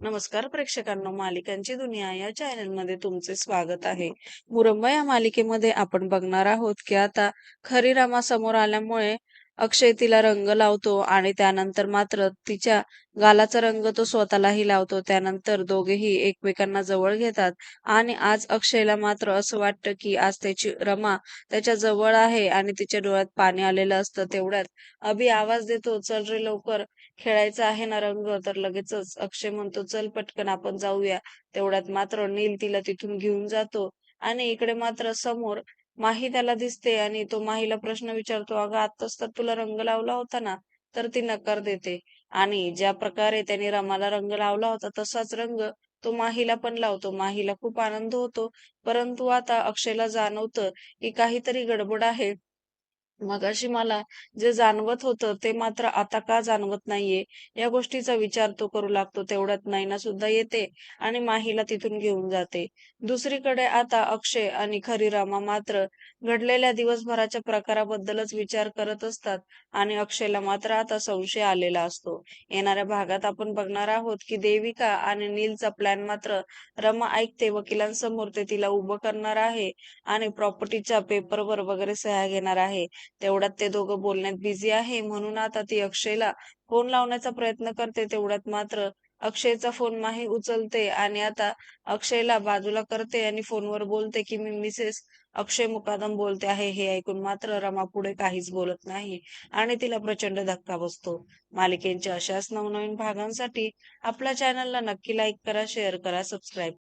नमस्कार प्रेक्षकांनो मालिकांची दुनिया या चॅनलमध्ये तुमचे स्वागत आहे. मुरंबा या मालिकेमध्ये आपण बघणार आहोत की आता खरी रामा समोर आल्यामुळे अक्षय तिला रंग लावतो आणि त्यानंतर मात्र तिच्या गालाचा रंग तो स्वतःलाही लावतो. त्यानंतर दोघेही एकमेकांना जवळ घेतात आणि आज अक्षयला मात्र असं वाटतं की आज त्याची रमा त्याच्याजवळ आहे आणि तिच्या डोळ्यात पाणी आलेलं असतं. तेवढ्यात अभि आवाज देतो चल रे लवकर खेळायचा आहे ना रंग तर लगेचच अक्षय म्हणतो चल पटकन आपण जाऊया तेवढ्यात मात्र नील तिला तिथून घेऊन जातो आणि इकडे मात्र समोर माही त्याला दिसते आणि तो माहीला प्रश्न विचारतो अगं आत्ताच तर तुला रंग लावला होता ना तर ती नकार देते. आणि ज्या प्रकारे त्याने रमाला रंग लावला होता तसाच रंग तो माहीला पण लावतो. माहीला खूप आनंद होतो. परंतु आता अक्षयला जाणवतं की काहीतरी गडबड आहे. मगाशी मला जे जाणवत होतं ते मात्र आता का जाणवत नाहीये? या गोष्टीचा विचार तो करू लागतो तेवढ्यात नैना सुद्धा येते आणि माहीला तिथून घेऊन जाते. दुसरीकडे आता अक्षय आणि खरीरामा मात्र घडलेल्या दिवसभराच्या प्रकाराबद्दलच विचार करत असतात आणि अक्षयला मात्र आता संशय आलेला असतो. येणाऱ्या भागात आपण बघणार आहोत की देविका आणि नीलचा प्लॅन मात्र रमा ऐकते वकिलांसमोर ते तिला उभं करणार आहे आणि प्रॉपर्टीच्या पेपरवर वगैरे सह्या घेणार आहे. तेवढ्यात ते दोघं बोलण्यात बिझी आहे. म्हणून आता ती अक्षयला फोन लावण्याचा प्रयत्न करते. तेवढ्यात मात्र अक्षयचा फोन माही उचलते आणि आता अक्षयला बाजूला करते आणि फोनवर बोलते की मी मिसेस अक्षय मुकादम बोलते आहे. हे ऐकून मात्र रमा पुढे काहीच बोलत नाही आणि तिला प्रचंड धक्का बसतो. मालिकेच्या अशाच नवनवीन भागांसाठी आपल्या चॅनलला नक्की लाईक करा शेअर करा सबस्क्राईब